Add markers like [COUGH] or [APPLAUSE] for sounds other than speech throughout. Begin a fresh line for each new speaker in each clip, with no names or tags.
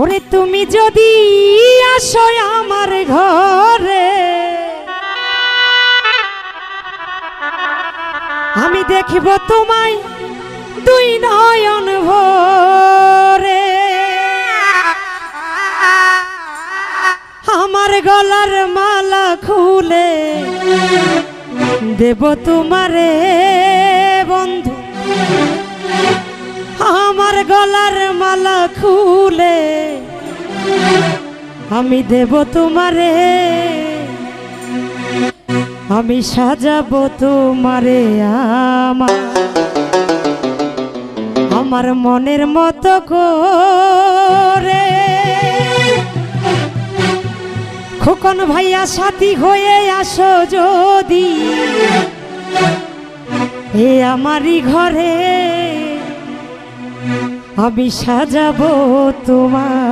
ওরে তুমি যদি আসো আমার ঘরে, আমি দেখিব তোমায় দুই নয়ন ভরে। আমার গলার মালা খুলে দেব তোমারে বন্ধু। আমার গলার মালা খুলে আমি দেব তোমারে। আমি সাজাবো তোমারে আমার। আমার মনের মতো করে। খোকন ভাইয়া, সাথী হয়ে আসো যদি। এ আমারই ঘরে। আমি সাজাবো তোমারে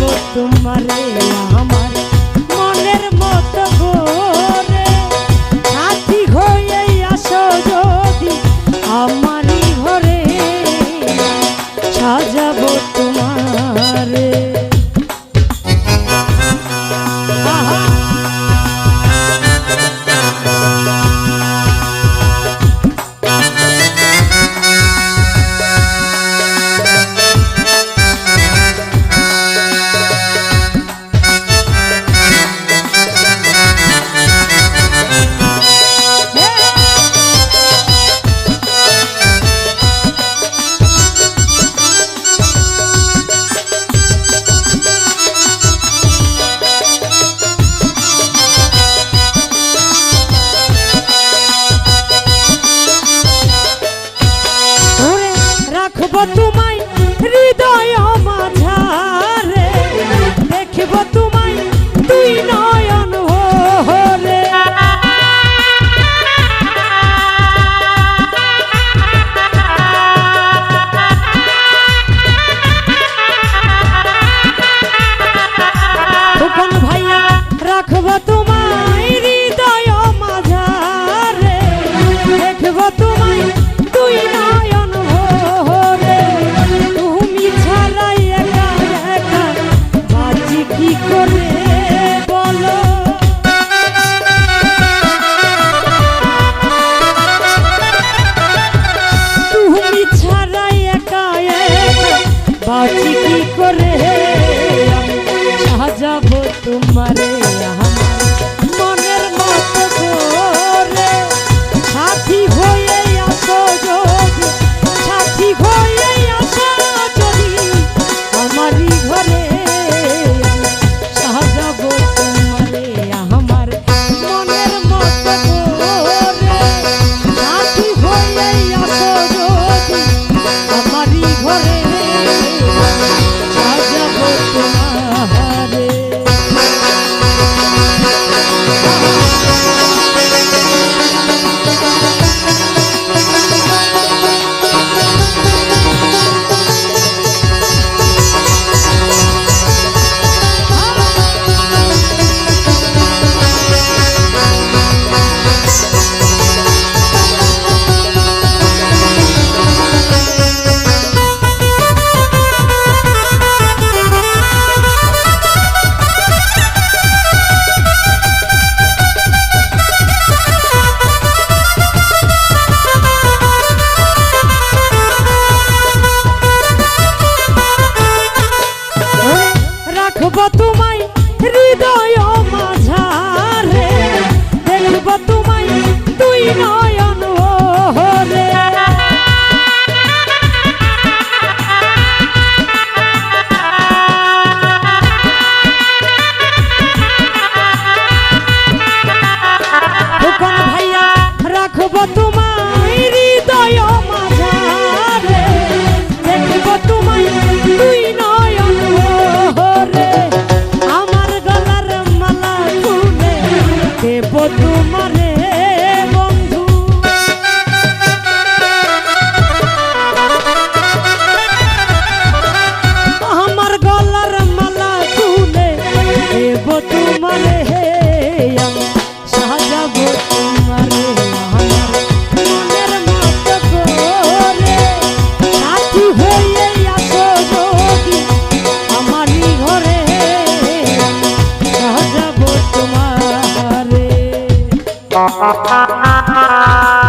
মতো তোমারে আমার মনের মতো গো। রাখব তোমায় হৃদয় দেব তোমারে আহা [LAUGHS]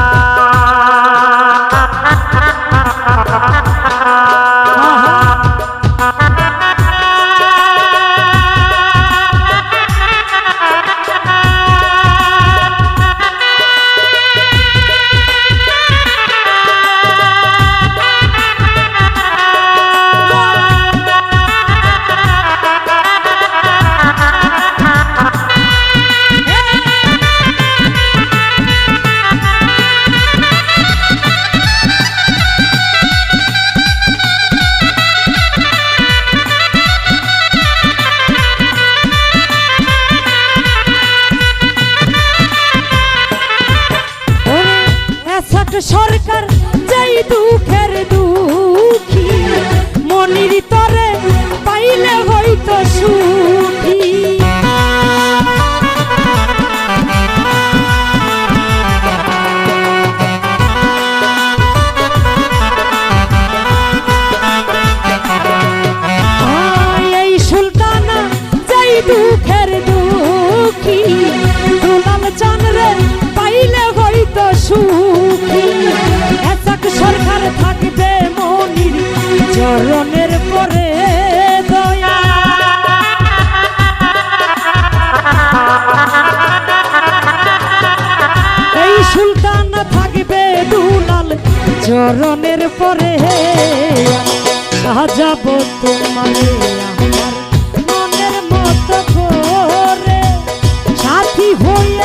দুঃখের মরণের পরে দয়া। এই সুলতান থাকবে দুলাল চরণের পরে। সাজাব তোমারে মনের মতো করে। সাথী হয়ে